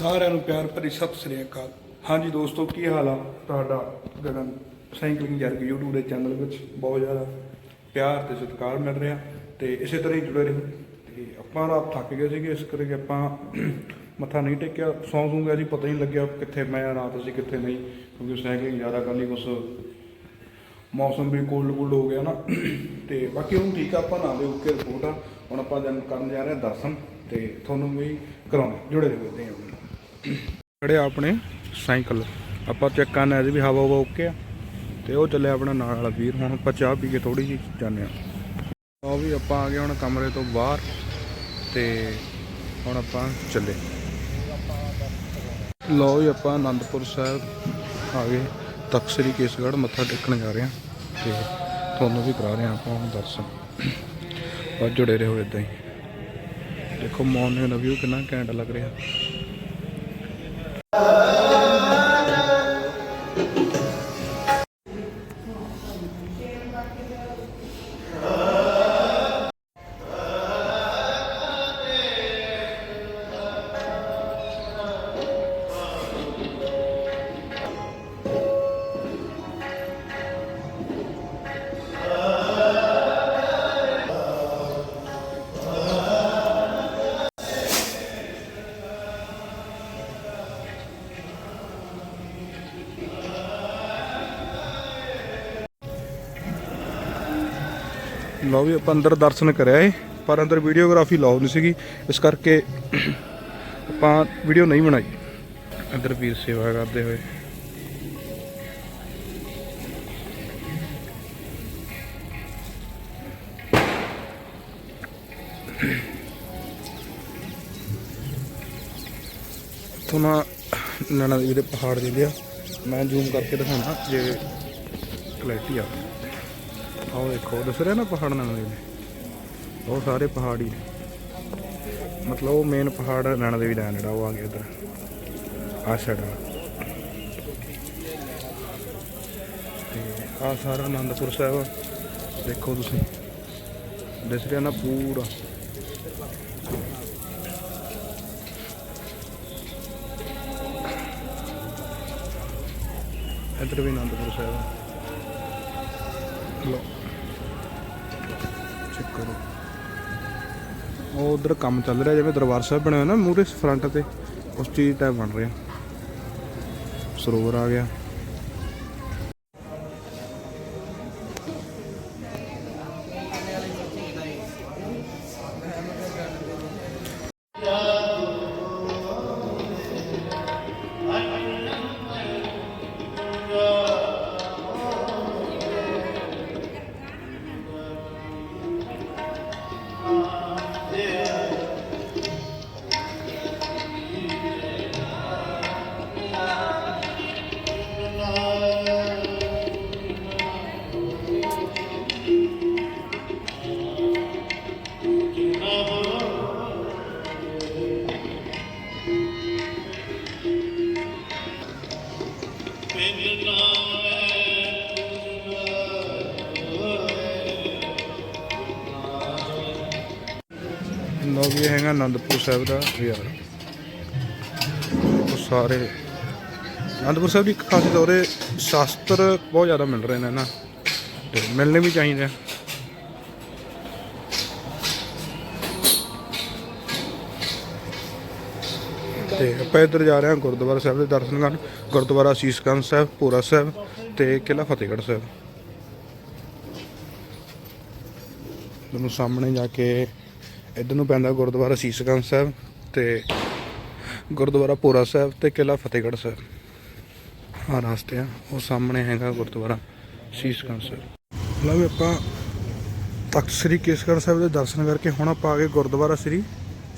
ਸਾਰਿਆਂ ਨੂੰ ਪਿਆਰ ਭਰੀ ਸਤਿ ਸ੍ਰੀ ਅਕਾਲ। ਹਾਂਜੀ ਦੋਸਤੋ, ਕੀ ਹਾਲ ਆ ਤੁਹਾਡਾ? ਗਗਨ ਸਾਈਕਲਿੰਗ ਜਰਗ YouTube ਦੇ ਚੈਨਲ ਵਿੱਚ ਬਹੁਤ ਜ਼ਿਆਦਾ ਪਿਆਰ ਤੇ ਸਤਿਕਾਰ ਮਿਲ ਰਿਹਾ ਤੇ ਇਸੇ ਤਰ੍ਹਾਂ ਹੀ ਜੁੜੇ ਰਹੋ। ਤੇ ਆਪਾਂ ਰਾਤ ਥੱਕ ਗਏ ਸੀਗੇ, ਇਸ ਕਰਕੇ ਆਪਾਂ ਮੱਥਾ ਨਹੀਂ ਟੇਕਿਆ। ਸੌਂ ਸੌਂ ਗਿਆ ਸੀ ਪਤਾ ਹੀ ਨਹੀਂ ਲੱਗਿਆ ਕਿੱਥੇ ਮੈਂ ਰਾਤ ਸੀ ਕਿੱਥੇ ਨਹੀਂ, ਕਿਉਂਕਿ ਸਾਈਕਲਿੰਗ ਜ਼ਿਆਦਾ ਕਰਨੀ ਕੁਛ ਮੌਸਮ ਵੀ ਕੋਲਡ ਕੋਲਡ ਹੋ ਗਿਆ ਨਾ। ਤੇ ਬਾਕੀ ਹੁਣ ਠੀਕ ਆ, ਆਪਾਂ ਨਾ ਦੇ ਓਕੇ ਰਿਪੋਰਟ ਆ। ਹੁਣ ਆਪਾਂ ਜਨ ਕਰਨ ਜਾ ਰਹੇ ਹਾਂ ਦਰਸ਼ਨ ਤੇ ਤੁਹਾਨੂੰ ਵੀ ਕਰਾਉਣੇ ਜੁੜੇ ਰਹੋ ਇੱਦਾਂ ਹੀ ਆਪਣੇ ਖੜੇ ਆਪਣੇ ਸਾਈਕਲ। ਆਪਾਂ ਚੈੱਕ ਕਰਨਾ ਇਹਦੀ ਵੀ ਹਵਾ ਹਵਾ ਓਕੇ ਆ। ਤੇ ਉਹ ਚੱਲੇ ਆਪਣਾ ਨਾਲ ਵਾਲਾ ਵੀਰ। ਹੁਣ ਆਪਾਂ ਚਾਹ ਪੀ ਕੇ ਥੋੜੀ ਜਿਹੀ ਜਾਂਦੇ ਆ ਲਓ ਵੀ ਆਪਾਂ ਆ ਗਏ ਹੁਣ ਕਮਰੇ ਤੋਂ ਬਾਹਰ। ਤੇ ਹੁਣ ਆਪਾਂ ਚੱਲੇ। ਲਓ ਜੀ, ਆਪਾਂ ਆਨੰਦਪੁਰ ਸਾਹਿਬ ਆ ਗਏ। ਤਖਤ ਸ੍ਰੀ ਕੇਸਗੜ੍ਹ ਮੱਥਾ ਟੇਕਣ ਜਾ ਰਹੇ ਹਾਂ। ਤੇ ਤੁਹਾਨੂੰ ਵੀ ਕਰਾ ਰਹੇ ਹਾਂ ਆਪਾਂ ਹੁਣ ਦਰਸ਼ਨ। ਬਸ ਜੁੜੇ ਰਹੋ ਇਦਾਂ ਹੀ। ਦੇਖੋ ਮਾਰਨਿੰਗ ਦਾ ਵਿਊ ਕਿੰਨਾ ਘੈਂਟ ਲੱਗ ਰਿਹਾ। ਲਓ ਵੀ ਆਪਾਂ ਅੰਦਰ ਦਰਸ਼ਨ ਕਰਿਆ ਏ ਪਰ ਅੰਦਰ ਵੀਡੀਓਗ੍ਰਾਫੀ ਲਾਉ ਨਹੀਂ ਸੀਗੀ ਇਸ ਕਰਕੇ ਆਪਾਂ ਵੀਡੀਓ ਨਹੀਂ ਬਣਾਈ। ਅੰਦਰ ਵੀਰ ਸੇਵਾ ਕਰਦੇ ਹੋਏ। ਇੱਥੋਂ ਨਾ ਨੈਣਾ ਦੇ ਪਹਾੜ ਦੇ ਆ ਮੈਂ ਜ਼ੂਮ ਕਰਕੇ ਦਿਖਾਉਣਾ ਜੇ ਕਲੈਰਿਟੀ ਆ। ਆਓ ਦੇਖੋ ਦੱਸ ਰਿਹਾ ਨਾ ਪਹਾੜ ਨੈਣਾ ਦੇਵੀ ਉਹ ਸਾਰੇ ਪਹਾੜ ਹੀ ਨੇ। ਮਤਲਬ ਉਹ ਮੇਨ ਪਹਾੜ ਨੈਣਾ ਦੇਵੀ ਦਾ ਜਿਹੜਾ ਉਹ ਆ ਗਿਆ ਇਧਰ। ਆ ਸਾਈਡ ਤੇ ਆ ਸਾਰਾ ਆਨੰਦਪੁਰ ਸਾਹਿਬ ਦੇਖੋ ਤੁਸੀਂ। ਦਿਸ ਰਿਹਾ ਨਾ ਪੂਰਾ। ਇੱਧਰ ਵੀ ਆਨੰਦਪੁਰ ਸਾਹਿਬ ਲੋ ਉਹ ਉਧਰ ਕੰਮ ਚੱਲ ਰਿਹਾ, ਜਿਵੇਂ ਦਰਬਾਰ ਸਾਹਿਬ ਬਣਿਆ ਹੋਇਆ ਨਾ ਮੂਰੇ ਫਰੰਟ ਤੇ, ਉਸ ਚੀਜ਼ ਟਾਈਪ ਬਣ ਰਿਹਾ। ਸਰੋਵਰ ਆ ਗਿਆ। ਲੋ ਇਹ ਹੈਗਾ ਆਨੰਦਪੁਰ ਸਾਹਿਬ ਦਾ ਬਾਜ਼ਾਰ ਉਹ ਸਾਰੇ ਆਨੰਦਪੁਰ ਸਾਹਿਬ ਦੀ ਇੱਕ ਖਾਸੀਅਤ ਉਹਦੇ ਸ਼ਾਸਤਰ ਬਹੁਤ ਜ਼ਿਆਦਾ ਮਿਲ ਰਹੇ ਨੇ ਨਾ, ਤੇ ਮਿਲਣੇ ਵੀ ਚਾਹੀਦੇ ਆ। ਤੇ ਆਪਾਂ ਇੱਧਰ ਜਾ ਰਹੇ ਹਾਂ ਗੁਰਦੁਆਰਾ ਸਾਹਿਬ ਦੇ ਦਰਸ਼ਨ ਕਰਨ, ਗੁਰਦੁਆਰਾ ਸੀਸਗੰਜ ਸਾਹਿਬ, ਪੂਰਾ ਸਾਹਿਬ ਤੇ ਕਿਲ੍ਹਾ ਫਤਿਹਗੜ੍ਹ ਸਾਹਿਬ। ਤੁਹਾਨੂੰ ਸਾਹਮਣੇ ਜਾ ਕੇ ਇੱਧਰ ਨੂੰ ਪੈਂਦਾ ਗੁਰਦੁਆਰਾ ਸੀਸਗੰਜ ਸਾਹਿਬ ਤੇ ਗੁਰਦੁਆਰਾ ਪੂਰਾ ਸਾਹਿਬ ਤੇ ਕਿਲ੍ਹਾ ਫਤਿਹਗੜ੍ਹ ਸਾਹਿਬ। ਆਹ ਰਾਸਤੇ ਆ, ਉਹ ਸਾਹਮਣੇ ਹੈਗਾ ਗੁਰਦੁਆਰਾ ਸੀਸਗੰਜ ਸਾਹਿਬ। ਲਓ ਆਪਾਂ ਤਖਤ ਸ੍ਰੀ ਕੇਸਗੜ੍ਹ ਸਾਹਿਬ ਦੇ ਦਰਸ਼ਨ ਕਰਕੇ ਹੁਣ ਆਪਾਂ ਆ ਗਏ ਗੁਰਦੁਆਰਾ ਸ੍ਰੀ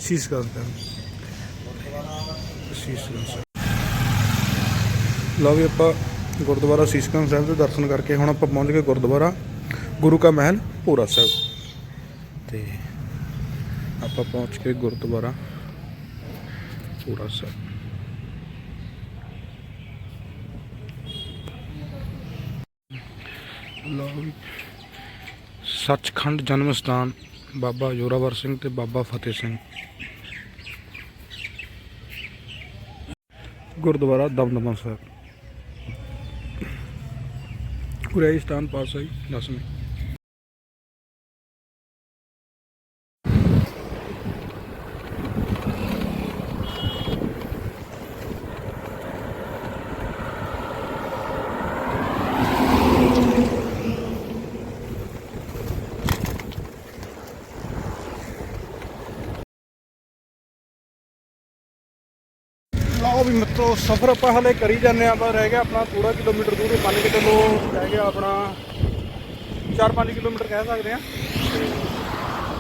ਸੀਸਗੰਜ ਸਾਹਿਬ। ਸੀਸਗੰਜ ਸਾਹਿਬ। ਲਓ ਵੀ ਆਪਾਂ ਗੁਰਦੁਆਰਾ ਸੀਸਗੰਜ ਸਾਹਿਬ ਦੇ ਦਰਸ਼ਨ ਕਰਕੇ ਹੁਣ ਆਪਾਂ ਪਹੁੰਚ ਗਏ ਗੁਰਦੁਆਰਾ ਗੁਰੂ ਕਾ ਮਹਿਲ ਪੂਰਾ ਸਾਹਿਬ। ਤੇ ਆਪਾਂ ਪਹੁੰਚ ਕੇ ਗੁਰਦੁਆਰਾ ਪੂਰਾ ਸਾਹਿਬ ਲਓ ਸੱਚਖੰਡ ਜਨਮ ਸਥਾਨ ਬਾਬਾ ਜੋਰਾਵਰ ਸਿੰਘ ਤੇ ਬਾਬਾ ਫਤਿਹ ਸਿੰਘ। ਗੁਰਦੁਆਰਾ ਦਮਦਮਾ ਸਾਹਿਬ। ਕੁਰਾਈ ਸਥਾਨ ਪਾਸਾਈ ਦਸਵੀਂ। ਲਓ ਸਫ਼ਰ ਆਪਾਂ ਹਲੇ ਕਰੀ ਜਾਂਦੇ ਆ ਪਰ ਰਹਿ ਗਿਆ ਆਪਣਾ ਥੋੜਾ ਕਿਲੋਮੀਟਰ ਦੂਰ ਮੰਨ ਕੇ ਚੱਲੋ ਰਹਿ ਗਿਆ ਆਪਣਾ 4-5 ਕਿਲੋਮੀਟਰ ਕਹਿ ਸਕਦੇ ਆ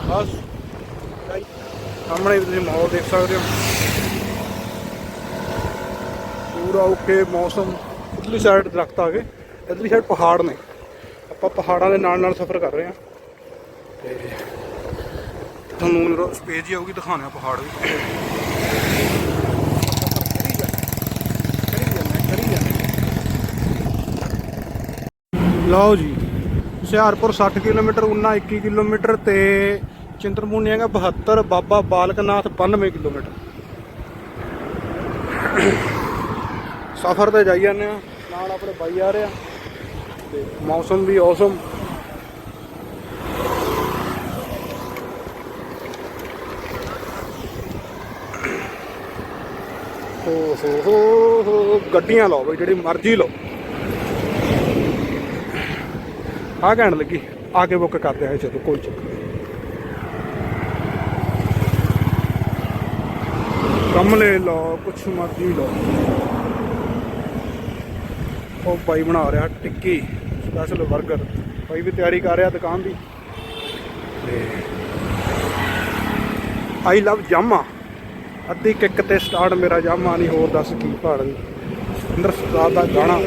ਬਸ, ਸਾਹਮਣੇ ਤੁਸੀਂ ਮਾਹੌਲ ਦੇਖ ਸਕਦੇ ਹੋ। ਪੂਰਾ ਓਕੇ ਮੌਸਮ, ਉਧਰਲੀ ਸਾਈਡ ਦਰਖਤ ਆ ਗਏ, ਇਧਰਲੀ ਸਾਈਡ ਪਹਾੜ ਨੇ। ਆਪਾਂ ਪਹਾੜਾਂ ਦੇ ਨਾਲ ਨਾਲ ਸਫ਼ਰ ਕਰ ਰਹੇ ਆ ਤੇ ਤੁਹਾਨੂੰ ਸਪੇਸ ਹੀ ਆਊਗੀ ਦਿਖਾਉਣੇ ਆ ਪਹਾੜ ਵੀ। ਲਓ ਜੀ, ਹੁਸ਼ਿਆਰਪੁਰ 60 ਕਿਲੋਮੀਟਰ, ਉਨਾ 21 ਕਿਲੋਮੀਟਰ ਤੇ ਚਿੰਤਪੂਰਨੀ ਹੈਗਾ 72 ਬਾਬਾ ਬਾਲਕਨਾਥ 92 ਕਿਲੋਮੀਟਰ। ਸਫ਼ਰ ਤੇ ਜਾਈ ਜਾਂਦੇ ਆ ਨਾਲ ਆਪਣੇ ਬਾਈ ਆ ਰਿਹਾ ਤੇ ਮੌਸਮ ਵੀ ਔਸਮ। ਹੋ ਹੋ ਹੋ ਹੋ, ਗੱਡੀਆਂ ਲਾਓ ਬਈ, ਜਿਹੜੀ ਮਰਜ਼ੀ ਲਾਓ। ਆ ਕਹਿਣ ਲੱਗੀ, ਆ ਕੇ ਬੁੱਕ ਕਰਦੇ ਆ ਚਲੋ ਕੋਈ ਚੱਕਰ ਨਹੀਂ। ਕਮਲੇ ਲਓ ਕੁਛ ਮਰਜ਼ੀ ਲਓ ਉਹ ਭਾਈ ਬਣਾ ਰਿਹਾ ਟਿੱਕੀ ਸਪੈਸ਼ਲ 버ਗਰ ਭਾਈ ਵੀ ਤਿਆਰੀ ਕਰ ਰਿਹਾ ਦੁਕਾਨ ਦੀ। ਤੇ ਆਈ ਲਵ ਜਾਮਾ। ਅੱਧੀ ਕਿੱਕ ਤੇ ਸਟਾਰਟ ਮੇਰਾ ਜਾਮਾ ਨਹੀਂ ਹੋਰ ਦੱਸ ਕੀ ਭਾੜ ਇੰਦਰ ਸਰਦਾਰ ਦਾ ਗਾਣਾ।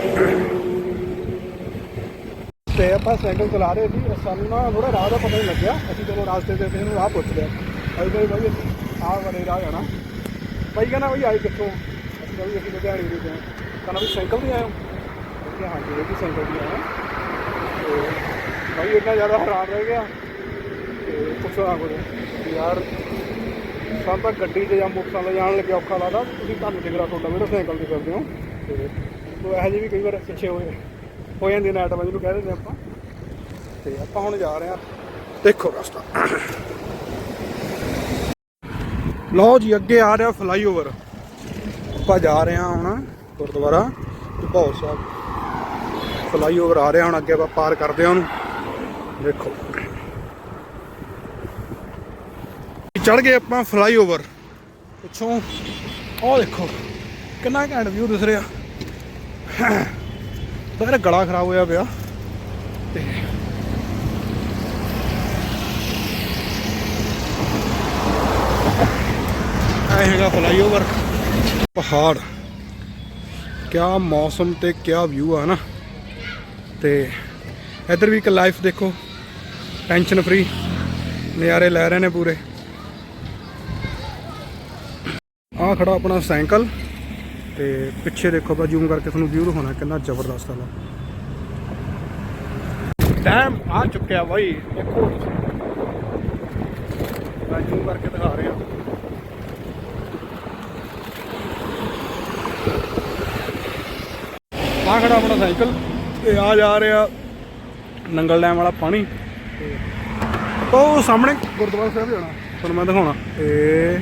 ਤੇ ਆਪਾਂ ਸਾਈਕਲ ਚਲਾ ਰਹੇ ਸੀ। ਸਾਨੂੰ ਨਾ ਥੋੜਾ ਰਾਹ ਦਾ ਪਤਾ ਨਹੀਂ ਲੱਗਿਆ। ਅਸੀਂ ਚਲੋ ਰਾਸਤੇ ਤੇ ਕਿਸੇ ਨੂੰ ਰਾਹ ਪੁੱਛ ਲਿਆ। ਅਸੀਂ ਕਹਿੰਦੇ ਭਾਈ ਆਹ ਵਾਲੇ ਰਾਹ ਜਾਣਾ। ਭਾਈ ਕਹਿੰਦਾ ਭਾਈ ਆਏ ਕਿੱਥੋਂ? ਅਸੀਂ ਕਹਿੰਦੇ ਅਸੀਂ ਲੁਧਿਆਣੇ ਦੇ ਤੋਂ ਕਹਿੰਦਾ ਵੀ ਸਾਈਕਲ ਤੇ ਆਏ ਹੋ। ਅਸੀਂ ਕਿਹਾ ਹਾਂਜੀ ਵੀ ਸਾਈਕਲ ਤੇ ਆਇਆ। ਤੇ ਭਾਈ ਇੰਨਾ ਜ਼ਿਆਦਾ ਹੈਰਾਨ ਰਹਿ ਗਿਆ। ਤੇ ਪੁੱਛਣਾ ਕੁਝ ਵੀ ਯਾਰ, ਸਾਨੂੰ ਤਾਂ ਗੱਡੀ 'ਚ ਜਾਂ ਮੋਟਰਸਾਈਕਲ ਜਾਣ ਲੱਗਿਆ ਔਖਾ ਲੱਗਦਾ। ਤੁਸੀਂ ਤੁਹਾਨੂੰ ਜਿਗਰਾ ਤੁਹਾਡਾ ਮੇਰਾ ਸਾਈਕਲ ਤੇ ਕਰਦੇ ਹੋ। ਤੇ ਉਹ ਇਹੋ ਜਿਹੇ ਵੀ ਕਈ ਵਾਰ ਪਿੱਛੇ ਹੋਏ। ਹੋ ਜਾਂਦੀ ਨਾਈਟ ਮੈਂ ਜਿਹਨੂੰ ਕਹਿ ਦਿੰਦੇ ਆਪਾਂ। ਤੇ ਆਪਾਂ ਹੁਣ ਜਾ ਰਹੇ ਹਾਂ। ਦੇਖੋ ਰਸਤਾ। ਲਓ ਜੀ, ਅੱਗੇ ਆ ਰਿਹਾ ਫਲਾਈਓਵਰ ਆਪਾਂ ਜਾ ਰਹੇ ਹਾਂ ਹੁਣ ਗੁਰਦੁਆਰਾ ਭੌਰ ਸਾਹਿਬ। ਫਲਾਈਓਵਰ ਆ ਰਿਹਾ ਹੁਣ, ਅੱਗੇ ਆਪਾਂ ਪਾਰ ਕਰਦੇ ਹਾਂ ਉਹਨੂੰ। ਦੇਖੋ। ਚੜ ਗਏ ਆਪਾਂ ਫਲਾਈਓਵਰ ਪਿੱਛੋਂ। ਉਹ ਦੇਖੋ, ਕਿੰਨਾ ਘੈਂਟ ਵਿਊ ਦਿਸ ਰਿਹਾ। ਤਾਂ ਮੇਰਾ ਗਲਾ ਖਰਾਬ ਹੋਇਆ ਪਿਆ। ਤੇ ਇਹ ਹੈਗਾ ਫਲਾਈਓਵਰ। ਪਹਾੜ। ਕਿਆ ਮੌਸਮ ਤੇ ਕਿਆ ਵਿਊ ਆ ਨਾ ਤੇ ਇੱਧਰ ਵੀ ਇੱਕ ਲਾਈਫ ਦੇਖੋ। ਟੈਨਸ਼ਨ ਫ੍ਰੀ ਨਜ਼ਾਰੇ ਲੈ ਰਹੇ ਨੇ ਪੂਰੇ। ਆ ਖੜਾ ਆਪਣਾ ਸਾਈਕਲ। ਤੇ ਪਿੱਛੇ ਦੇਖੋ ਆਪਾਂ ਜ਼ੂਮ ਕਰਕੇ ਤੁਹਾਨੂੰ ਵਿਊ ਦਿਖਾਉਣਾ ਕਿੰਨਾ ਜ਼ਬਰਦਸਤ ਆ। ਡੈਮ ਆ ਚੁੱਕਿਆ ਬਾਈ ਦੇਖੋ। ਮੈਂ ਜ਼ੂਮ ਕਰਕੇ ਦਿਖਾ ਰਿਹਾ ਆ। ਖੜਾ ਆਪਣਾ ਸਾਈਕਲ ਤੇ ਆ ਜਾ ਰਿਹਾ ਨੰਗਲ ਡੈਮ ਵਾਲਾ ਪਾਣੀ। ਤੇ ਉਹ ਸਾਹਮਣੇ ਗੁਰਦੁਆਰਾ ਸਾਹਿਬ ਜਾਣਾ। ਤੁਹਾਨੂੰ ਮੈਂ ਦਿਖਾਉਣਾ। ਤੇ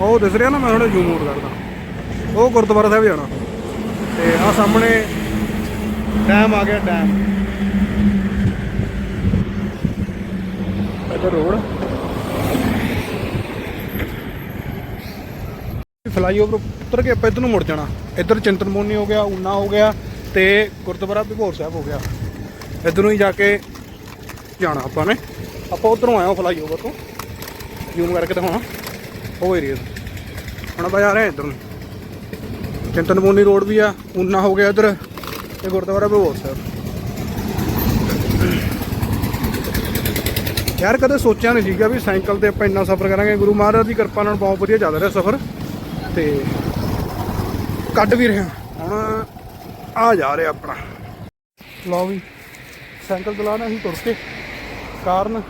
ਉਹ ਦਿਸ ਰਿਹਾ ਨਾ ਮੈਂ ਥੋੜਾ ਜ਼ੂਮ ਆਊਟ ਕਰਦਾ। ਉਹ ਗੁਰਦੁਆਰਾ ਸਾਹਿਬ ਜਾਣਾ। ਤੇ ਆ ਸਾਹਮਣੇ ਡੈਮ ਆ ਗਿਆ ਡੈਮ ਇੱਧਰ ਰੋਡ। ਫਲਾਈਓਵਰ ਉੱਤਰ ਕੇ ਆਪਾਂ ਇੱਧਰ ਨੂੰ ਮੁੜ ਜਾਣਾ। ਇੱਧਰ ਚਿੰਤਨਮੋਨੀ ਹੋ ਗਿਆ, ਊਨਾ ਹੋ ਗਿਆ ਤੇ ਗੁਰਦੁਆਰਾ ਭਿਗੋਰ ਸਾਹਿਬ ਹੋ ਗਿਆ। ਇੱਧਰ ਨੂੰ ਹੀ ਜਾ ਕੇ ਜਾਣਾ ਆਪਾਂ ਨੇ। ਆਪਾਂ ਉਧਰੋਂ ਆਇਆ ਫਲਾਈਓਵਰ ਤੋਂ। ਜ਼ੂਮ ਕਰਕੇ ਦਿਖਾਉਣਾ। ਉਹ ਏਰੀਆ ਹੁਣ ਆਪਾਂ ਜਾ ਰਹੇ ਹਾਂ ਇੱਧਰ ਨੂੰ। ਚਿੰਤਨ ਚਿੰਤਨਮੋਨੀ ਰੋਡ ਵੀ ਆ, ਊਨਾ ਹੋ ਗਿਆ ਇੱਧਰ ਤੇ ਗੁਰਦੁਆਰਾ ਵਿਭੋਰ ਸਾਹਿਬ। ਯਾਰ, ਕਦੇ ਸੋਚਿਆ ਨਹੀਂ ਸੀਗਾ ਵੀ ਸਾਈਕਲ ਤੇ ਆਪਾਂ ਇੰਨਾ ਸਫ਼ਰ ਕਰਾਂਗੇ। ਗੁਰੂ ਮਹਾਰਾਜ ਦੀ ਕਿਰਪਾ ਨਾਲ ਬਹੁਤ ਵਧੀਆ ਚੱਲ ਰਿਹਾ ਸਫ਼ਰ। ਤੇ ਕੱਢ ਵੀ ਰਿਹਾ ਹੁਣ ਆ ਜਾ ਰਿਹਾ ਆਪਣਾ। ਲਓ ਵੀ, ਸਾਈਕਲ ਚਲਾਉਣਾ ਅਸੀਂ ਤੁਰ ਕੇ। ਕਾਰਨ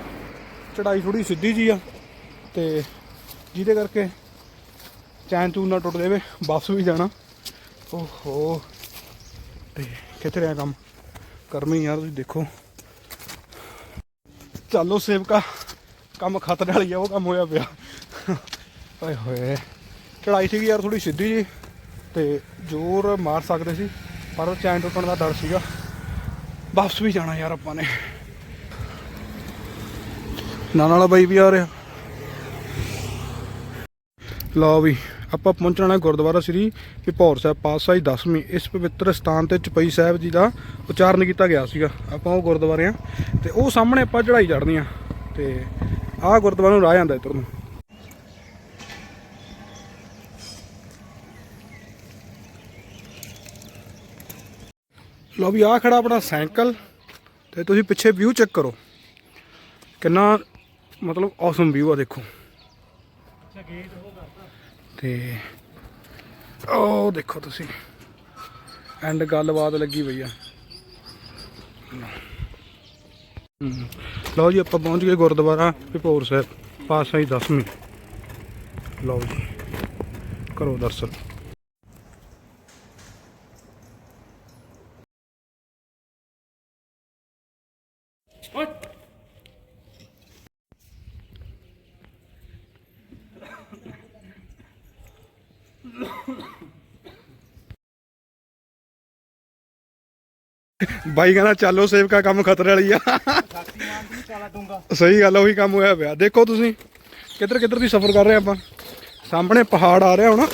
ਚੜਾਈ ਥੋੜੀ ਸਿੱਧੀ ਜੀ ਆ। ਤੇ ਜਿਹਦੇ ਕਰਕੇ ਚੈਨ ਚੂਨ ਨਾ ਟੁੱਟ ਜਾਵੇ, ਬੱਸ ਵੀ ਜਾਣਾ। ਓਹੋ। ਤੇ ਕਿੱਥੇ ਰਿਹਾ ਕੰਮ? ਕਰਮੀ ਯਾਰ ਤੁਸੀਂ ਦੇਖੋ। ਚੱਲੋ ਸੇਵਕਾ, ਕੰਮ ਖਤਰੇ ਵਾਲੀ ਆ, ਉਹ ਕੰਮ ਹੋਇਆ ਪਿਆ। ਓਏ ਹੋਏ ਚੜਾਈ ਸੀਗੀ ਯਾਰ ਥੋੜੀ ਸਿੱਧੀ ਜੀ ਤੇ ਜ਼ੋਰ ਮਾਰ ਸਕਦੇ ਸੀ, ਪਰ ਚੈਨ ਟੁੱਟਣ ਦਾ ਡਰ ਸੀਗਾ। ਵਾਪਸ ਵੀ ਜਾਣਾ ਯਾਰ ਆਪਾਂ ਨੇ। ਨਾਲ ਵਾਲਾ ਬਾਈ ਵੀ ਆ ਰਿਹਾ। ਲਓ ਵੀ। ਆਪਾਂ ਪਹੁੰਚਣਾ ਗੁਰਦੁਆਰਾ ਸ੍ਰੀ ਪਿਪੌਰ ਸਾਹਿਬ, ਪਾਤਸ਼ਾਹੀ 10ਵੀਂ ਇਸ ਪਵਿੱਤਰ ਸਥਾਨ ਤੇ ਚਪਈ ਸਾਹਿਬ ਜੀ ਦਾ ਉਚਾਰਨ ਕੀਤਾ ਗਿਆ ਸੀਗਾ। ਆਪਾਂ ਉਹ ਗੁਰਦੁਆਰੇ ਆ ਤੇ ਉਹ ਸਾਹਮਣੇ ਆਪਾਂ ਚੜਾਈ ਚੜ੍ਹਨੀ ਆ ਤੇ ਆਹ ਗੁਰਦੁਆਰੇ ਨੂੰ ਰਾਹ ਜਾਂਦਾ ਇੱਧਰ ਨੂੰ। ਲਓ ਵੀ ਆ ਖੜਾ ਆਪਣਾ ਸਾਈਕਲ ਤੇ ਤੁਸੀਂ ਪਿੱਛੇ ਵਿਊ ਚੈੱਕ ਕਰੋ। ਕਿੰਨਾ ਮਤਲਬ ਔਸਮ ਵਿਊ ਆ ਦੇਖੋ। ਤੇ ਉਹ ਦੇਖੋ ਤੁਸੀਂ। ਐਂਡ ਗੱਲਬਾਤ ਲੱਗੀ ਪਈ ਆ। ਲਓ ਜੀ, ਆਪਾਂ ਪਹੁੰਚ ਗਏ ਗੁਰਦੁਆਰਾ ਭਿਪੌਰ ਸਾਹਿਬ। ਪਾਤਸ਼ਾਹੀ 10ਵੀਂ ਲਓ ਜੀ, ਕਰੋ ਦਰਸ਼ਨ। ਬਾਈ ਕਹਿੰਦਾ ਚਾਲੋ ਸੇਵਕਾ ਕੰਮ ਖਤਰੇ ਵਾਲੀ ਆ। ਸਹੀ ਗੱਲ ਉਹੀ ਕੰਮ ਹੋਇਆ ਪਿਆ। ਦੇਖੋ ਤੁਸੀਂ ਕਿੱਧਰ ਕਿੱਧਰ ਦੀ ਸਫ਼ਰ ਕਰ ਰਹੇ ਆਪਾਂ। ਸਾਹਮਣੇ ਪਹਾੜ ਆ ਰਿਹਾ ਹੁਣ।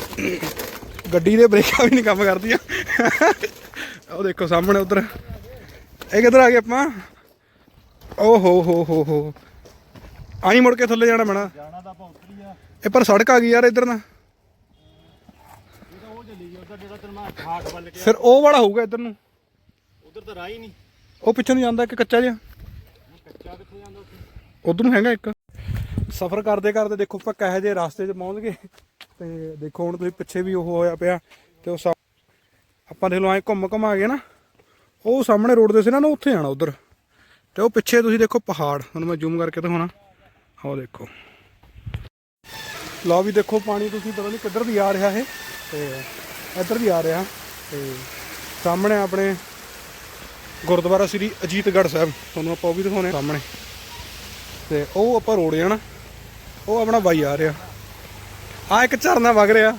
ਗੱਡੀ ਦੇ ਬ੍ਰੇਕਾਂ ਵੀ ਨਹੀਂ ਕੰਮ ਕਰਦੀਆਂ। ਉਹ ਦੇਖੋ ਸਾਹਮਣੇ ਉਧਰ। ਇਹ ਕਿੱਧਰ ਆ ਗਏ ਆਪਾਂ? ਓ ਹੋ ਹੋ ਹੋ ਹੋ। ਆਈ ਮੁੜ ਕੇ ਥੱਲੇ ਜਾਣਾ ਮੈਣਾ ਜਾਣਾ ਤਾਂ ਆਪਾਂ ਉੱਤਰ ਆ। ਇਹ ਪਰ ਸੜਕ ਆ ਗਈ ਯਾਰ ਇੱਧਰ ਨਾ ਇਹ ਤਾਂ ਉਹ ਚੱਲੀ ਗਿਆ ਉਧਰ ਫਿਰ ਉਹ ਵਾਲਾ ਹੋਊਗਾ ਇੱਧਰ ਨੂੰ। ਉਧਰ ਤਾਂ ਰਾਹ ਹੀ ਨਹੀਂ। ਉਹ ਪਿੱਛੇ ਨੂੰ ਜਾਂਦਾ ਇੱਕ ਕੱਚਾ ਜਿਹਾ। ਕੱਚਾ ਕਿੱਥੇ ਜਾਂਦਾ ਉੱਥੇ? ਉਧਰ ਨੂੰ ਹੈਗਾ ਇੱਕ। ਸਫ਼ਰ ਕਰਦੇ ਕਰਦੇ ਦੇਖੋ ਆਪਾਂ ਕਹੇ ਜੇ ਰਸਤੇ 'ਚ ਪਹੁੰਚ ਗਏ। ਤੇ ਦੇਖੋ ਹੁਣ ਤੁਸੀਂ ਪਿੱਛੇ ਵੀ ਉਹ ਹੋਇਆ ਪਿਆ ਤੇ ਉਹ ਸਾ- ਆਪਾਂ ਦੇਖ ਲਓ ਐ ਘੁੰਮ ਘੁਮਾ ਗਏ ਨਾ। ਉਹ ਸਾਹਮਣੇ ਰੋਡ ਦੇ ਸੀ ਨਾ ਨਾ ਉੱਥੇ ਜਾਣਾ ਉਧਰ। ਤੇ ਉਹ ਪਿੱਛੇ ਤੁਸੀਂ ਦੇਖੋ ਪਹਾੜ। ਹੁਣ ਮੈਂ ਜ਼ੂਮ ਕਰਕੇ ਦਿਖਾਉਣਾ। ਆਹ ਦੇਖੋ। ਲਓ ਵੀ ਦੇਖੋ ਪਾਣੀ ਤੁਸੀਂ ਪਤਾ ਨਹੀਂ ਕਿੱਧਰ ਦੀ ਆ ਰਿਹਾ ਇਹ। ਤੇ ਇੱਧਰ ਵੀ ਆ ਰਿਹਾ। ਤੇ ਸਾਹਮਣੇ ਆਪਣੇ ਗੁਰਦੁਆਰਾ ਸ੍ਰੀ ਅਜੀਤਗੜ੍ਹ ਸਾਹਿਬ। ਤੁਹਾਨੂੰ ਆਪਾਂ ਉਹ ਵੀ ਦਿਖਾਉਣੇ ਸਾਹਮਣੇ। ਤੇ ਉਹ ਆਪਾਂ ਰੋੜ ਜਾਣਾ ਉਹ ਆਪਣਾ ਬਾਈ ਆ ਰਿਹਾ। ਆ ਇੱਕ ਝਰਨਾ ਵਗ ਰਿਹਾ।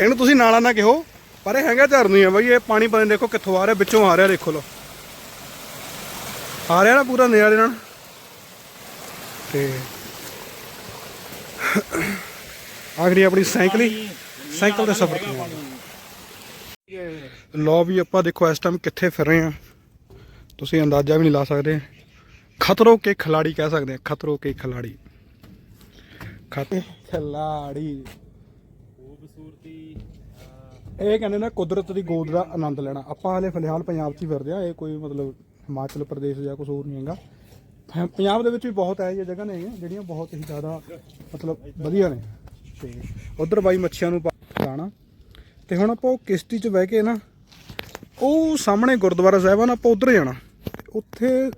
ਇਹਨੂੰ ਤੁਸੀਂ ਨਾਲਾ ਨਾ ਕਿਹੋ, ਪਰ ਇਹ ਹੈਗਾ ਝਰਨੀ ਆ ਬਾਈ। ਇਹ ਪਾਣੀ ਪਤਾ ਦੇਖੋ ਕਿੱਥੋਂ ਆ ਰਿਹਾ, ਵਿੱਚੋਂ ਆ ਰਿਹਾ, ਦੇਖੋ ਲੋ ਆ ਰਿਹਾ ਨਾ ਪੂਰਾ ਨਜ਼ਾਰੇ ਨਾਲ। ਤੇ ਆਖਰੀ ਆਪਣੀ ਸਾਈਕਲੀ ਸਾਈਕਲ ਦੇ ਸਫ਼ਰ ਕਰਨਾ। ਲੋ ਵੀ ਆਪਾਂ ਦੇਖੋ ਇਸ ਟਾਈਮ ਕਿੱਥੇ ਫਿਰ ਰਹੇ ਆ ਤੁਸੀਂ ਅੰਦਾਜ਼ਾ ਵੀ ਨਹੀਂ ਲਾ ਸਕਦੇ। ਖਤਰੋਂ ਕੇ ਖਿਲਾੜੀ ਕਹਿ ਸਕਦੇ ਆ ਖਤਰੋਂ ਕੇ ਖਿਲਾੜੀ। ਖਤ ਖਿਲਾੜੀ। ਖੂਬਸੂਰਤੀ ਇਹ ਕਹਿੰਦੇ ਨੇ ਕੁਦਰਤ ਦੀ ਗੋਦ ਦਾ ਆਨੰਦ ਲੈਣਾ। ਆਪਾਂ ਹਲੇ ਫਿਲਹਾਲ ਪੰਜਾਬ 'ਚ ਹੀ ਫਿਰਦੇ ਆ ਇਹ ਕੋਈ ਮਤਲਬ ਹਿਮਾਚਲ ਪ੍ਰਦੇਸ਼ ਜਾਂ ਕੁਝ ਹੋਰ ਨਹੀਂ ਹੈਗਾ। ਪੰਜਾਬ ਦੇ ਵਿੱਚ ਵੀ ਬਹੁਤ ਹੈ ਇਹ ਜਗ੍ਹਾ ਨੇ ਜਿਹੜੀਆਂ ਬਹੁਤ ਹੀ ਜ਼ਿਆਦਾ ਮਤਲਬ ਵਧੀਆ ਨੇ। ਤੇ ਉਧਰ ਬਾਈ ਮੱਛੀਆਂ ਨੂੰ ਪਾਣਾ ਤੇ ਹੁਣ ਆਪਾਂ ਉਹ ਕਿਸ਼ਤੀ 'ਚ ਬਹਿ ਕੇ ਨਾ, ਉਹ ਸਾਹਮਣੇ ਗੁਰਦੁਆਰਾ ਸਾਹਿਬ ਆ ਨਾ, ਆਪਾਂ ਉਧਰ ਜਾਣਾ। ਉੱਥੇ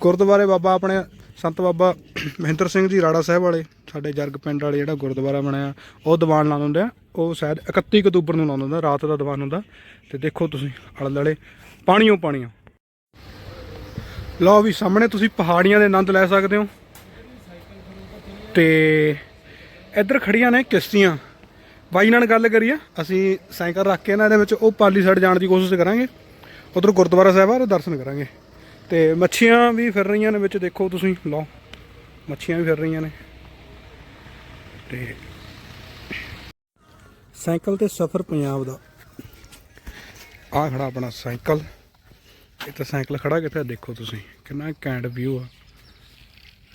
ਗੁਰਦੁਆਰੇ ਬਾਬਾ ਆਪਣੇ ਸੰਤ ਬਾਬਾ ਮਹਿੰਦਰ ਸਿੰਘ ਜੀ ਰਾੜਾ ਸਾਹਿਬ ਵਾਲੇ, ਸਾਡੇ ਜਰਗ ਪਿੰਡ ਵਾਲੇ ਜਿਹੜਾ ਗੁਰਦੁਆਰਾ ਬਣਿਆ, ਉਹ ਦੀਵਾਨ ਲਾਉਂਦੇ ਹੁੰਦੇ ਆ। ਉਹ ਸ਼ਾਇਦ 31 ਅਕਤੂਬਰ ਨੂੰ ਲਾਉਂਦਾ ਹੁੰਦਾ ਰਾਤ ਦਾ ਦੀਵਾਨ ਹੁੰਦਾ। ਤੇ ਦੇਖੋ ਤੁਸੀਂ, ਆਲੇ ਦੁਆਲੇ, ਪਾਣੀਓ ਪਾਣੀਆਂ। ਲਓ ਵੀ, ਸਾਹਮਣੇ ਤੁਸੀਂ ਪਹਾੜੀਆਂ ਦੇ ਆਨੰਦ ਲੈ ਸਕਦੇ ਹੋ। ਤੇ ਇੱਧਰ ਖੜੀਆਂ ਨੇ ਕਿਸ਼ਤੀਆਂ। ਬਾਈ ਨਾਲ ਗੱਲ ਕਰੀਏ, ਅਸੀਂ ਸਾਈਕਲ ਰੱਖ ਕੇ ਨਾ ਇਹਦੇ ਵਿੱਚ ਉਹ ਪਾਲੀ ਸਾਈਡ ਜਾਣ ਦੀ ਕੋਸ਼ਿਸ਼ ਕਰਾਂਗੇ। ਉਧਰ ਗੁਰਦੁਆਰਾ ਸਾਹਿਬ ਆ, ਉਹਦੇ ਦਰਸ਼ਨ ਕਰਾਂਗੇ। ਤੇ ਮੱਛੀਆਂ ਵੀ ਫਿਰ ਰਹੀਆਂ ਨੇ ਵਿੱਚ, ਦੇਖੋ ਤੁਸੀਂ, ਲਓ, ਮੱਛੀਆਂ ਵੀ ਫਿਰ ਰਹੀਆਂ ਨੇ। ਤੇ ਸਾਈਕਲ ਤੇ ਸਫ਼ਰ ਪੰਜਾਬ ਦਾ। ਆ ਖੜਾ ਆਪਣਾ ਸਾਈਕਲ। ਇੱਥੇ ਸਾਈਕਲ ਖੜਾ ਕਿੱਥੇ ਆ, ਦੇਖੋ ਤੁਸੀਂ, ਕਿੰਨਾ ਕੈਂਟ ਵਿਊ ਆ।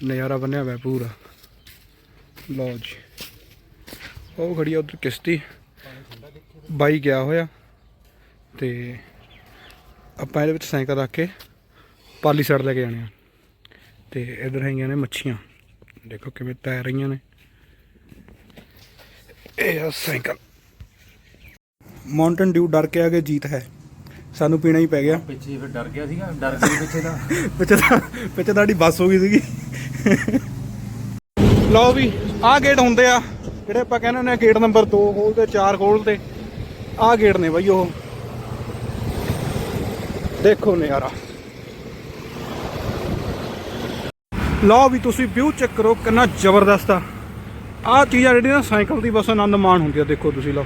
ਨਜ਼ਾਰਾ ਬੰਨਿਆ ਹੋਇਆ ਪੂਰਾ। ਲਓ ਜੀ। ਉਹ ਖੜੀ ਆ ਉਧਰ ਕਿਸ਼ਤੀ। ਬਾਈ ਗਿਆ ਹੋਇਆ ਤੇ ਆਪਾਂ ਇਹਦੇ ਵਿੱਚ ਸਾਈਕਲ ਰੱਖ ਕੇ ਪਾਲੀ ਸਾਈਡ ਲੈ ਕੇ ਜਾਣੇ ਆ। ਤੇ ਇਧਰ ਹੈਗੀਆਂ ਨੇ ਮੱਛੀਆਂ। ਦੇਖੋ ਕਿਵੇਂ ਤੈਰ ਰਹੀਆਂ ਨੇ। ਇਹ ਆ ਸਾਈਕਲ। ਮਾਊਂਟਨ ਡਿਊ ਡਰ ਕੇ ਆਗੇ ਜੀਤ ਹੈ। ਸਾਨੂੰ ਪੀਣਾ ਹੀ ਪੈ ਗਿਆ। ਪਿੱਛੇ ਫਿਰ ਡਰ ਗਿਆ ਸੀਗਾ ਡਰ ਕੇ ਪਿੱਛੇ ਦਾ ਪਿੱਛੇ ਤਾਂ ਪਿੱਛੇ ਤੁਹਾਡੀ ਬੱਸ ਹੋ ਗਈ ਸੀਗੀ। ਲਓ ਵੀ ਆਹ ਗੇਟ ਹੁੰਦੇ ਆ। ਜਿਹੜੇ ਆਪਾਂ ਕਹਿੰਦੇ ਹੁੰਦੇ ਆ ਗੇਟ ਨੰਬਰ 2 ਖੋਲਦੇ 4 ਖੋਲਦੇ ਆਹ ਗੇਟ ਨੇ ਬਾਈ ਉਹ। ਦੇਖੋ ਨਜ਼ਾਰਾ। ਲਓ ਵੀ ਤੁਸੀਂ ਵਿਊ ਚੈੱਕ ਕਰੋ, ਕਿੰਨਾ ਜ਼ਬਰਦਸਤ ਆ। ਆਹ ਚੀਜ਼ ਆ ਜਿਹੜੀ ਨਾ ਸਾਈਕਲ ਦੀ ਬਸ ਆਨੰਦ ਮਾਣ ਹੁੰਦੀ ਆ, ਦੇਖੋ ਤੁਸੀਂ ਲਓ।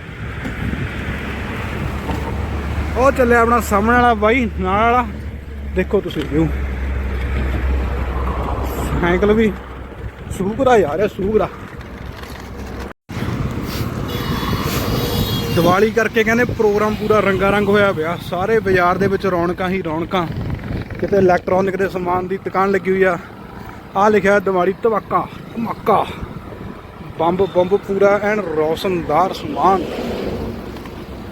ਉਹ ਚੱਲਿਆ ਆਪਣਾ ਸਾਹਮਣੇ ਵਾਲਾ ਬਾਈ, ਨਾਲ ਵਾਲਾ। ਦੇਖੋ ਤੁਸੀਂ ਵਿਊ ਸਾਈਕਲ ਵੀ ਸੂਗਰਾ ਯਾਰ, ਇਹ ਸੂਗਰਾ ਦੀਵਾਲੀ ਕਰਕੇ ਕਹਿੰਦੇ ਪ੍ਰੋਗਰਾਮ ਪੂਰਾ ਰੰਗਾ ਰੰਗ ਹੋਇਆ ਪਿਆ। ਸਾਰੇ ਬਾਜ਼ਾਰ ਦੇ ਵਿੱਚ ਰੌਣਕਾਂ ਹੀ ਰੌਣਕਾਂ। ਕਿਤੇ ਇਲੈਕਟ੍ਰੋਨਿਕ ਦੇ ਸਮਾਨ ਦੀ ਦੁਕਾਨ ਲੱਗੀ ਹੋਈ ਆ। ਆ ਲਿਖਿਆ ਦੀਵਾਲੀ ਧਮਾਕਾ ਧਮਾਕਾ। ਬੰਬ ਬੰਬ ਪੂਰਾ ਐਨ ਰੌਸ਼ਨਦਾਰ ਸਮਾਨ।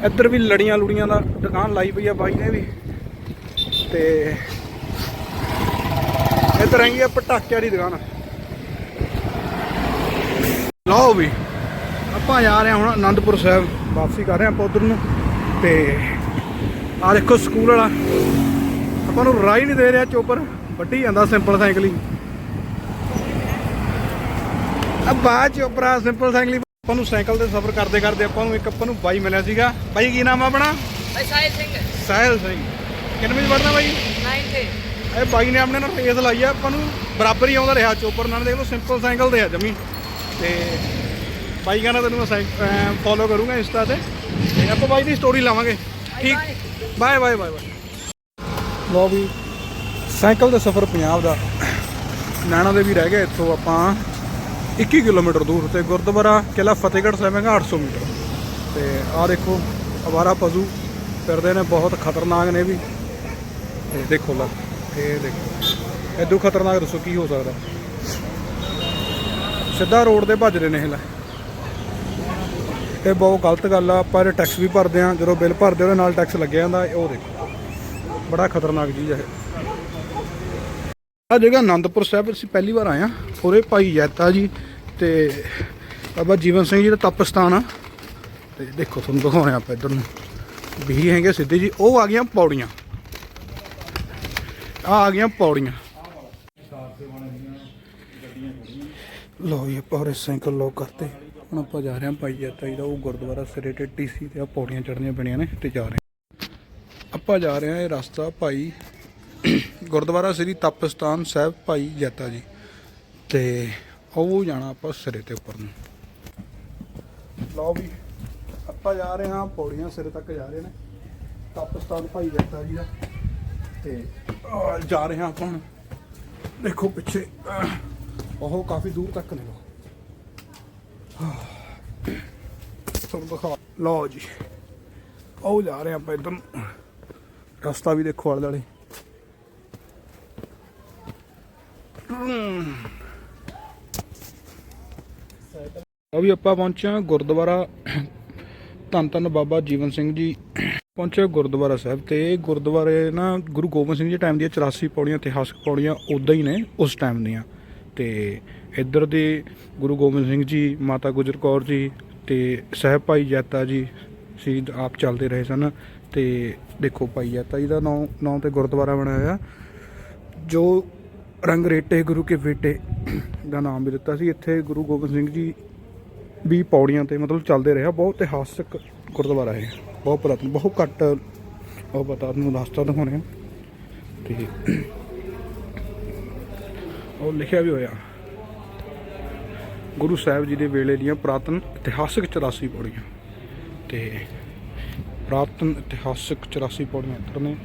ਇੱਧਰ ਵੀ ਲੜੀਆਂ ਲੁੜੀਆਂ ਦਾ ਦੁਕਾਨ ਲਾਈ ਪਈ ਆ ਬਾਈ ਨੇ ਵੀ। ਤੇ ਇੱਧਰ ਹੈਗੀ ਆ ਪਟਾਕਿਆਂ ਦੀ ਦੁਕਾਨ। ਲਓ ਵੀ, ਆਪਾਂ ਜਾ ਰਹੇ ਹਾਂ ਹੁਣ ਆਨੰਦਪੁਰ ਸਾਹਿਬ। ਵਾਪਸੀ ਕਰ ਰਹੇ ਆਪਾਂ ਉਧਰ ਨੂੰ। ਤੇ ਆ ਦੇਖੋ ਸਕੂਲ ਵਾਲਾ। ਆਪਾਂ ਨੂੰ ਹੀ ਨਹੀਂ ਦੇ ਰਿਹਾ ਚੋਪਰ ਵੱਢੀ ਜਾਂਦਾ ਸਿੰਪਲ ਸਾਈਕਲ ਹੀ। ਆ ਬਾਅਦ ਚੋਪਰਾ ਸਿੰਪਲ ਸਾਈਕਲ ਆਪਾਂ ਨੂੰ ਸਾਈਕਲ ਤੇ ਸਫ਼ਰ ਕਰਦੇ ਕਰਦੇ ਆਪਾਂ ਨੂੰ ਇੱਕ ਆਪਾਂ ਨੂੰ ਬਾਈ ਮਿਲਿਆ ਸੀਗਾ। ਬਾਈ ਕੀ ਨਾਮ ਆ ਆਪਣਾ? ਸਾਹਿਬ ਸਿੰਘ। ਸਾਹਿਲ ਸਿੰਘ। ਕਿੰਨੇ ਵਜੇ ਵੜਨਾ ਬਾਈ? 9 ਤੇ। ਇਹ ਬਾਈ ਨੇ ਆਪਣੇ ਨਾਲ ਰੇਸ ਲਾਈ ਆ। ਆਪਾਂ ਨੂੰ ਬਰਾਬਰ ਹੀ ਆਉਂਦਾ ਰਿਹਾ। ਚੋਪਰ ਨਾਲ ਦੇਖ ਲਓ ਸਿੰਪਲ ਸਾਈਕਲ ਦੇ ਆ ਜਮੀ। ਤੇ ਬਾਈ ਕਹਿੰਦਾ ਤੈਨੂੰ ਮੈਂ ਫੋਲੋ ਕਰੂੰਗਾ ਇੰਸਟਾ ਤੇ। ਤੇ ਆਪਾਂ ਬਾਈ ਦੀ ਸਟੋਰੀ ਲਾਵਾਂਗੇ। ਠੀਕ? ਬਾਏ ਬਾਏ ਬਾਏ ਬਾਏ ਲੋ ਵੀ, ਸਾਈਕਲ ਦਾ ਸਫ਼ਰ ਪੰਜਾਬ ਦਾ। ਨੈਣਾ ਦੇ ਵੀ ਰਹਿ ਗਿਆ ਇੱਥੋਂ ਆਪਾਂ 21 ਕਿਲੋਮੀਟਰ ਦੂਰ ਤੇ ਗੁਰਦੁਆਰਾ ਕਿਲਾ ਫਤਿਹਗੜ੍ਹ ਸਾਹਿਬ ਹੈਗਾ 800 ਮੀਟਰ। ਤੇ ਆਹ ਦੇਖੋ, ਅਵਾਰਾ ਪਸ਼ੂ ਫਿਰਦੇ ਨੇ, ਬਹੁਤ ਖਤਰਨਾਕ ਨੇ ਵੀ। ਇਹ ਦੇਖੋ ਲਾ, ਇਹ ਦੇਖੋ। ਇਦੋਂ ਖਤਰਨਾਕ ਦੱਸੋ ਕੀ ਹੋ ਸਕਦਾ। ਸਿੱਧਾ ਰੋਡ ਤੇ ਭੱਜ ਰਹੇ ਨੇ ਇਹ ਲੈ। ਇਹ ਬਹੁਤ ਗਲਤ ਗੱਲ ਆ, ਆਪਾਂ ਇਹ ਟੈਕਸ ਵੀ ਭਰਦੇ ਆ, ਜਦੋਂ ਬਿੱਲ ਭਰਦੇ ਉਹਦੇ ਨਾਲ ਟੈਕਸ ਲੱਗਿਆ ਜਾਂਦਾ ਉਹ ਦੇਖੋ। ਬੜਾ ਖਤਰਨਾਕ ਚੀਜ਼ ਹੈ ਆ ਜਗ੍ਹਾ ਆਨੰਦਪੁਰ ਸਾਹਿਬ, ਅਸੀਂ ਪਹਿਲੀ ਵਾਰ ਆਏ ਆ, ਉਰੇ ਭਾਈ ਜੈਤਾ ਜੀ ਤੇ ਬਾਬਾ ਜੀਵਨ ਸਿੰਘ ਜੀ ਦਾ ਤਪ ਸਥਾਨ ਆ। ਤੇ ਦੇਖੋ, ਤੁਹਾਨੂੰ ਦਿਖਾਉਣੇ ਆਪਾਂ ਇੱਧਰ ਨੂੰ। ਵੀ ਹੈਗੇ ਸਿੱਧੇ ਜੀ, ਉਹ ਆ ਗਈਆਂ ਪੌੜੀਆਂ। ਆ ਆ ਗਈਆਂ ਪੌੜੀਆਂ। ਲੋ ਇਹ ਪਾਰੇ ਸਾਈਕਲ ਲੋਕ ਕਰਤੇ। ਹੁਣ ਆਪਾਂ ਜਾ ਰਹੇ ਹਾਂ ਭਾਈ ਜੈਤਾ ਜੀ ਦਾ ਉਹ ਗੁਰਦੁਆਰਾ ਸਿਰੇ ਤੇ ਟੀਸੀ ਤੇ ਆ ਪੌੜੀਆਂ ਚੜ੍ਹਨੀਆਂ ਪੈਣੀਆਂ ਨੇ ਤੇ ਜਾ ਰਹੇ ਆਪਾਂ ਜਾ ਰਹੇ ਹਾਂ ਇਹ ਰਸਤਾ ਭਾਈ ਗੁਰਦੁਆਰਾ ਸ੍ਰੀ ਤਪਸਤਾਨ ਸਾਹਿਬ ਭਾਈ ਜੈਤਾ ਜੀ ਤੇ ਉਹ ਜਾਣਾ ਆਪਾਂ ਸਿਰੇ ਤੇ ਉੱਪਰ ਨੂੰ। ਲਓ ਵੀ, ਆਪਾਂ ਜਾ ਰਹੇ ਹਾਂ, ਪੌੜੀਆਂ ਸਿਰੇ ਤੱਕ ਜਾ ਰਹੇ ਨੇ। ਤਪਸਤਾਨ ਭਾਈ ਜੈਤਾ ਜੀ ਦਾ। ਤੇ ਜਾ ਰਹੇ ਹਾਂ ਆਪਾਂ ਹੁਣ। ਦੇਖੋ ਪਿੱਛੇ ਉਹ ਕਾਫੀ ਦੂਰ ਤੱਕ ਨੇ ਲੋ ਤੁਹਾਨੂੰ ਦਿਖਾ ਲਓ ਜੀ। ਉਹ ਜਾ ਰਹੇ ਆਪਾਂ ਇੱਧਰ ਰਸਤਾ ਵੀ ਦੇਖੋ ਆਲੇ ਦੁਆਲੇ। ਉਹ ਵੀ ਆਪਾਂ ਪਹੁੰਚੇ ਗੁਰਦੁਆਰਾ ਧੰਨ ਧੰਨ ਬਾਬਾ ਜੀਵਨ ਸਿੰਘ ਜੀ। ਪਹੁੰਚੇ ਗੁਰਦੁਆਰਾ ਸਾਹਿਬ ਤੇ। ਇਹ ਗੁਰਦੁਆਰੇ ਨਾ ਗੁਰੂ ਗੋਬਿੰਦ ਸਿੰਘ ਜੀ ਟਾਈਮ ਦੀਆਂ 84 ਪੌੜੀਆਂ, ਇਤਿਹਾਸਕ ਪੌੜੀਆਂ ਉਦਾਂ ਹੀ ਨੇ ਉਸ ਟਾਈਮ ਦੀਆਂ। ਤੇ ਇੱਧਰ ਦੇ ਗੁਰੂ ਗੋਬਿੰਦ ਸਿੰਘ ਜੀ, ਮਾਤਾ ਗੁਜਰ ਕੌਰ ਜੀ ਤੇ ਸਾਹਿਬ ਭਾਈ ਜੈਤਾ ਜੀ ਸ਼ਹੀਦ ਆਪ ਚੱਲਦੇ ਰਹੇ ਸਨ ਤੇ ਦੇਖੋ ਭਾਈ ਜੈਤਾ ਜੀ ਦਾ ਨਾਮ ਨਾਮ ਤੇ ਗੁਰਦੁਆਰਾ ਬਣਾਇਆ ਹੋਇਆ ਜੋ ਰੰਗ ਰੇਟੇ ਗੁਰੂ ਕੇ ਬੇਟੇ ਦਾ ਨਾਮ ਵੀ ਦਿੱਤਾ ਸੀ। ਇੱਥੇ ਗੁਰੂ ਗੋਬਿੰਦ ਸਿੰਘ ਜੀ ਵੀ ਪੌੜੀਆਂ ਤੇ ਮਤਲਬ ਚੱਲਦੇ ਰਿਹਾ ਬਹੁਤ ਇਤਿਹਾਸਕ ਗੁਰਦੁਆਰਾ ਹੈ ਬਹੁਤ ਪੁਰਾਤਨ, ਬਹੁਤ ਘੱਟ, ਉਹ ਪਤਾ ਨੂੰ ਰਸਤਾ ਦਿਖਾਉਣੇ ਆ। ਤੇ ਉਹ ਲਿਖਿਆ ਵੀ ਹੋਇਆ। ਗੁਰੂ ਸਾਹਿਬ ਜੀ ਦੇ ਵੇਲੇ ਦੀਆਂ ਪੁਰਾਤਨ ਇਤਿਹਾਸਕ 84 ਪੌੜੀਆਂ। ਤੇ ਪੁਰਾਤਨ ਇਤਿਹਾਸਕ 84 ਪੌੜੀਆਂ ਇੱਧਰ ਨੇ।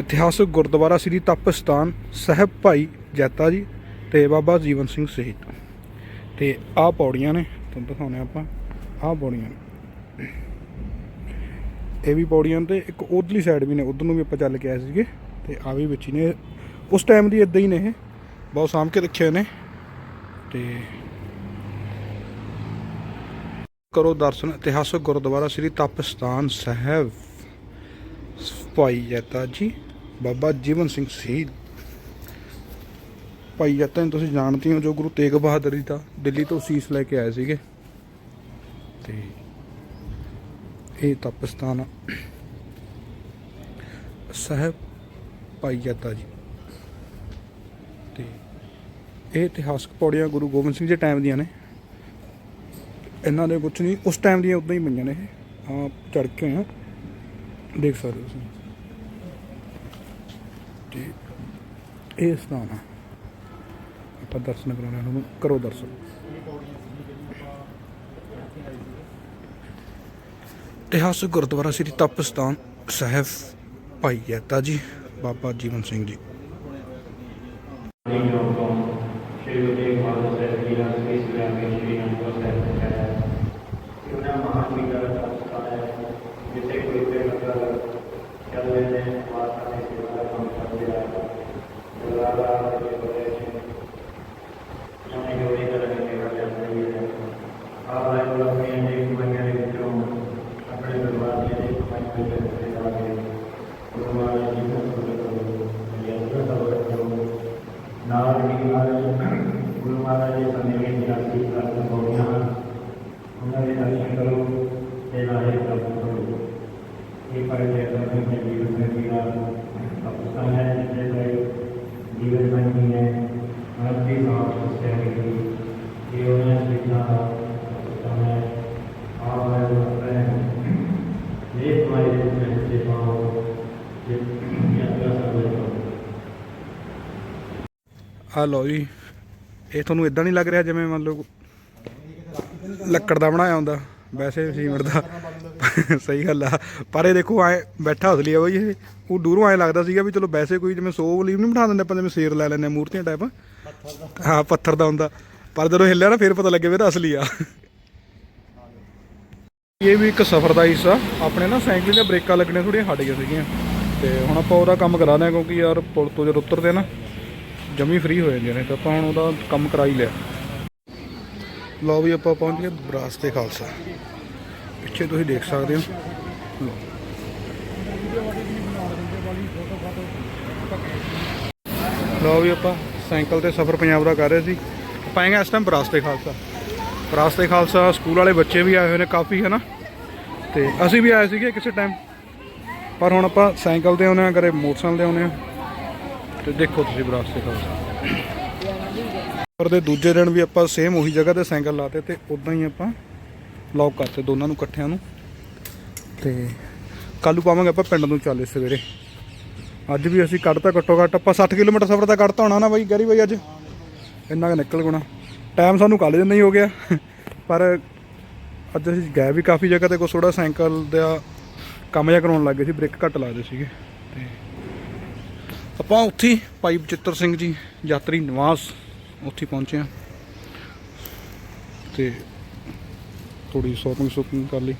ਇਤਿਹਾਸਕ ਗੁਰਦੁਆਰਾ ਸ੍ਰੀ ਤਪਸਤਾਨ ਸਾਹਿਬ ਭਾਈ ਜੈਤਾ ਜੀ ਤੇ ਬਾਬਾ ਜੀਵਨ ਸਿੰਘ ਸ਼ਹੀਦ ਤੇ ਆਹ ਪੌੜੀਆਂ ਨੇ, ਤੁਹਾਨੂੰ ਦਿਖਾਉਂਦੇ ਹਾਂ ਆਪਾਂ, ਆਹ ਪੌੜੀਆਂ ਇਹ ਵੀ ਪੌੜੀਆਂ ਤੇ, ਇੱਕ ਉਧਰਲੀ ਸਾਈਡ ਵੀ ਨੇ, ਉਧਰ ਨੂੰ ਵੀ ਆਪਾਂ ਚੱਲ ਕੇ ਆਏ ਸੀਗੇ, ਤੇ ਆ ਵੀ ਵਿੱਚ ਹੀ ਨੇ। ਉਸ ਟਾਈਮ ਦੀ ਇਦਾਂ ਹੀ ਨੇ ਇਹ, ਬਹੁਤ ਸਾਂਭ ਕੇ ਰੱਖੇ ਨੇ। ਤੇ ਕਰੋ ਦਰਸ਼ਨ, ਇਤਿਹਾਸਕ ਗੁਰਦੁਆਰਾ ਸ੍ਰੀ ਤਪਸਤਾਨ ਸਾਹਿਬ। ਭਾਈ ਜੈਤਾ ਜੀ, ਬਾਬਾ ਜੀਵਨ ਸਿੰਘ ਸ਼ਹੀਦ। ਭਾਈ ਜੈਤਾ ਨੂੰ ਤੁਸੀਂ ਜਾਣਦੇ ਹੋ ਜੋ ਗੁਰੂ ਤੇਗ ਬਹਾਦਰ ਜੀ ਦਾ ਦਿੱਲੀ ਤੋਂ ਸੀਸ ਲੈ ਕੇ ਆਏ ਸੀਗੇ। ਤੇ ਇਹ ਤਪਸਤਾਨ ਸਾਹਿਬ ਭਾਈ ਜੈਤਾ ਜੀ। ਤੇ ਇਹ ਇਤਿਹਾਸਕ ਪੌੜੀਆਂ ਗੁਰੂ ਗੋਬਿੰਦ ਸਿੰਘ ਜੀ ਟਾਈਮ ਦੀਆਂ ਨੇ। ਇਹਨਾਂ ਦੇ ਕੁਝ ਨਹੀਂ। ਉਸ ਟਾਈਮ ਦੀਆਂ ਉਦਾਂ ਹੀ ਪਈਆਂ ਨੇ ਇਹ। ਹਾਂ ਚੜ ਕੇ ਆ। ਦੇਖ ਸਕਦੇ ਹੋ ਤੁਸੀਂ। ਤੇ ਇਹ ਸਥਾਨ ਆ। ਆਪਾਂ ਦਰਸ਼ਨ ਕਰਾਉਣੇ ਨੂੰ ਕਰੋ ਦਰਸ਼ਨ। ਇਤਿਹਾਸਕ ਗੁਰਦੁਆਰਾ ਸ੍ਰੀ ਤਪਸਤਾਨ ਸਾਹਿਬ ਭਾਈ ਜੈਤਾ ਜੀ, ਬਾਬਾ ਜੀਵਨ ਸਿੰਘ ਜੀ ਸ਼੍ਰੀ ਗੁਰੂ ਤੇਗ ਬਹਾਦਰ ਸਾਹਿਬ ਜੀ ਦਾ ਇਸ ਵਿਆਹ ਵਿੱਚ ਸ਼੍ਰੀ ਅਨੰਦਪੁਰ ਸਾਹਿਬ ਤੋਂ ਹੈ ਕਿ ਉਹਨਾਂ ਮਹਾਨ ਵਿਚਾਰ ਦਾ ਸਥਾਨ ਹੈ ਜਿੱਥੇ ਕੋਈ ਤੇ ਮਤਲਬ ਚੱਲਦੇ ਨੇ ਵਾਰਤਾ ਦੇ ਸੇਵਾ ਦਾ ਕੰਮ ਕਰਦੇ ਆ ਗੁਰਦਾਰਾ ਦੇ ਬੜੇ ਜਿਵੇਂ ਜੋੜੀ ਕਰਨ ਦੀ ਗੱਲ ਜਾਂਦੀ ਹੈ ਆਪ ਆਏ ਕੋਲ ਆਪਣੀਆਂ ਦੇ ਕਮਾਈਆਂ ਦੇ ਵਿੱਚੋਂ ਆਪਣੇ ਪਰਿਵਾਰ ਦੀਆਂ ਦੇ ਕਮਾਈਆਂ ਦੇ ਵਿੱਚ ਲਾ ਕੇ ਗੁਰੂ ਮਹਾਰਾਜ ਜੀ ਨੂੰ ਸੁਰਤ ਕਰੋ ਇਹ ਸਭ ਕਰੋ ਨਾਲ ਹੀ ਨਾਲ ਗੁਰੂ ਮਹਾਰਾਜ ਦੇ ਸੰਦੇਸ਼ ਦੀ ਰਾਸੀ ਪ੍ਰਾਪਤ ਹੋ ਗਈਆਂ ਹਨ। ਉਹਨਾਂ ਦੇ ਦਰਸ਼ਨ ਕਰੋ ਤੇ ਨਾਲੇ ਪ੍ਰਾਪਤ ਕਰੋ। ਇਹ ਪਰਦੇ ਦਰਸ਼ਨ ਦੇ ਜੀਵਨ ਦੇ ਵੀਰਾ ਅਪਸਨ ਹੈ ਜਿਸੇ ਦੇ ਜੀਵਨ ਬਣੀ ਹੈ ਮਨਤੀ ਸਾਥ ਸਸਿਆ ਗਈ ਇਹ ਉਹਨਾਂ ਸਿੱਖਾਂ ਦਾ ਅਪਸਨ ਹੈ। ਆਪ ਹੈ ਹੈ, ਇਹ ਤੁਹਾਡੇ ਦੇ ਵਿੱਚ ਪਾਓ ਜੇ ਯਾਤਰਾ ਕਰਦੇ ਹੋ ਆ ਲਓ ਜੀ। ਇਹ ਤੁਹਾਨੂੰ ਇਦਾਂ ਨਹੀਂ ਲੱਗ ਰਿਹਾ ਜਿਵੇਂ ਮੰਨ ਲਓ ਲੱਕੜ ਦਾ ਬਣਾਇਆ ਹੁੰਦਾ? ਵੈਸੇ ਸੀਮੈਂਟ ਦਾ। ਸਹੀ ਗੱਲ ਆ। ਪਰ ਇਹ ਦੇਖੋ, ਐ ਬੈਠਾ ਹਸਲੀ ਆ ਬਈ ਇਹ। ਉਹ ਦੂਰੋਂ ਐ ਲੱਗਦਾ ਸੀਗਾ ਵੀ ਚਲੋ ਵੈਸੇ ਕੋਈ ਜਿਵੇਂ ਸੋ ਵਲੀ ਨਹੀਂ ਬਿਠਾ ਦਿੰਦੇ ਆਪਾਂ, ਜਿਵੇਂ ਸੇਰ ਲੈ ਲੈਂਦੇ ਆ, ਮੂਰਤੀਆਂ ਟਾਈਪ ਹਾਂ, ਪੱਥਰ ਦਾ ਹੁੰਦਾ। ਪਰ ਜਦੋਂ ਹਿੱਲਿਆ ਨਾ, ਫਿਰ ਪਤਾ ਲੱਗੇ ਵੀ ਇਹ ਤਾਂ ਅਸਲੀ ਆ। ਇਹ ਵੀ ਇੱਕ ਸਫ਼ਰ ਦਾ ਹਿੱਸਾ। ਆਪਣੇ ਨਾ ਸਾਈਕਲ ਦੀਆਂ ਬ੍ਰੇਕਾਂ ਲੱਗਣੀਆਂ ਥੋੜੀਆਂ ਹਟ ਗਈਆਂ ਸੀਗੀਆਂ। ਤੇ ਹੁਣ ਆਪਾਂ ਉਹਦਾ ਕੰਮ ਕਰਾਉਂਦੇ ਆ ਕਿਉਂਕਿ ਯਾਰ ਪੁਲ ਤੋਂ ਜਦੋਂ ਉਤਰਦੇ ਨਾ ਜਮੀ ਫ੍ਰੀ ਹੋ ਜਾਂਦੀਆਂ ਨੇ, ਤਾਂ ਆਪਾਂ ਹੁਣ ਉਹਦਾ ਕੰਮ ਕਰਾ ਹੀ ਲਿਆ। ਲਓ ਵੀ ਆਪਾਂ ਪਹੁੰਚ ਗਏ ਬਰਾਸ ਤੇ ਖਾਲਸਾ। ਪਿੱਛੇ ਤੁਸੀਂ ਦੇਖ ਸਕਦੇ ਹੋ। ਲਓ। ਲਓ ਵੀ ਆਪਾਂ ਸਾਈਕਲ ਤੇ ਸਫ਼ਰ ਪੰਜਾਬ ਦਾ ਕਰ ਰਹੇ ਸੀ। ਆਪਾਂ ਆਏਗਾ ਇਸ ਟਾਈਮ ਬਰਾਸ ਤੇ ਖਾਲਸਾ। ਬਰਾਸ ਤੇ ਖਾਲਸਾ ਸਕੂਲ ਵਾਲੇ ਬੱਚੇ ਵੀ ਆਏ ਹੋਏ ਨੇ ਕਾਫੀ ਹੈ ਨਾ ਤੇ ਅਸੀਂ ਵੀ ਆਏ ਸੀਗੇ ਕਿਸੇ ਟਾਈਮ ਪਰ ਹੁਣ ਆਪਾਂ ਸਾਈਕਲ ਤੇ ਆਉਂਦੇ ਆ ਕਰੇ ਮੋਟਰਸਾਈਕਲ ਤੇ ਆਉਂਦੇ ਆ ਤੇ ਦੇਖੋ ਤੁਸੀਂ ਬਰਾਸ ਤੇ ਪਰ ਦੇ ਦੂਜੇ ਦਿਨ ਵੀ ਆਪਾਂ ਸੇਮ ਉਹੀ ਜਗ੍ਹਾ ਤੇ ਸਾਈਕਲ ਲਾਤੇ ਤੇ ਉਦਾਂ ਹੀ ਆਪਾਂ ਲੌਕ ਕਰਤੇ ਦੋਨਾਂ ਨੂੰ, ਇਕੱਠਿਆਂ ਨੂੰ। ਤੇ ਕੱਲ੍ਹ ਨੂੰ ਪਾਵਾਂਗੇ ਆਪਾਂ ਪਿੰਡ ਨੂੰ ਚੱਲੇ ਸਵੇਰੇ। ਅੱਜ ਵੀ ਅਸੀਂ ਕੱਢਤਾ ਘੱਟੋ ਘੱਟ, ਆਪਾਂ 60 ਕਿਲੋਮੀਟਰ ਸਫ਼ਰ ਤਾਂ ਕੱਢਤਾ ਹੋਣਾ ਨਾ ਬਾਈ, ਗੈਰੀ ਬਾਈ ਅੱਜ। ਇੰਨਾ ਕੁ ਨਿਕਲ ਗੁਣਾ। ਟਾਈਮ ਸਾਨੂੰ ਕਾਲਜ ਨਹੀਂ ਹੋ ਗਿਆ। ਪਰ ਅੱਜ ਅਸੀਂ ਗਏ ਵੀ ਕਾਫੀ ਜਗ੍ਹਾ ਤੇ ਕੁਛ ਥੋੜਾ ਸਾਈਕਲ ਦਾ ਕੰਮ ਜਿਹਾ ਕਰਾਉਣ ਲੱਗੇ ਸੀ, ਬ੍ਰੇਕ ਘੱਟ ਲਾਦੇ ਸੀਗੇ। ਤੇ ਆਪਾਂ ਉੱਥੇ ਹੀ ਭਾਈ ਬਚਿੱਤਰ ਸਿੰਘ ਜੀ, ਯਾਤਰੀ ਨਿਵਾਸ ਉੱਥੇ ਹੀ ਪਹੁੰਚੇ ਆ ਤੇ ਥੋੜੀ ਸ਼ੋਪਿੰਗ ਸ਼ੋਪਿੰਗ ਕਰ ਲਈ।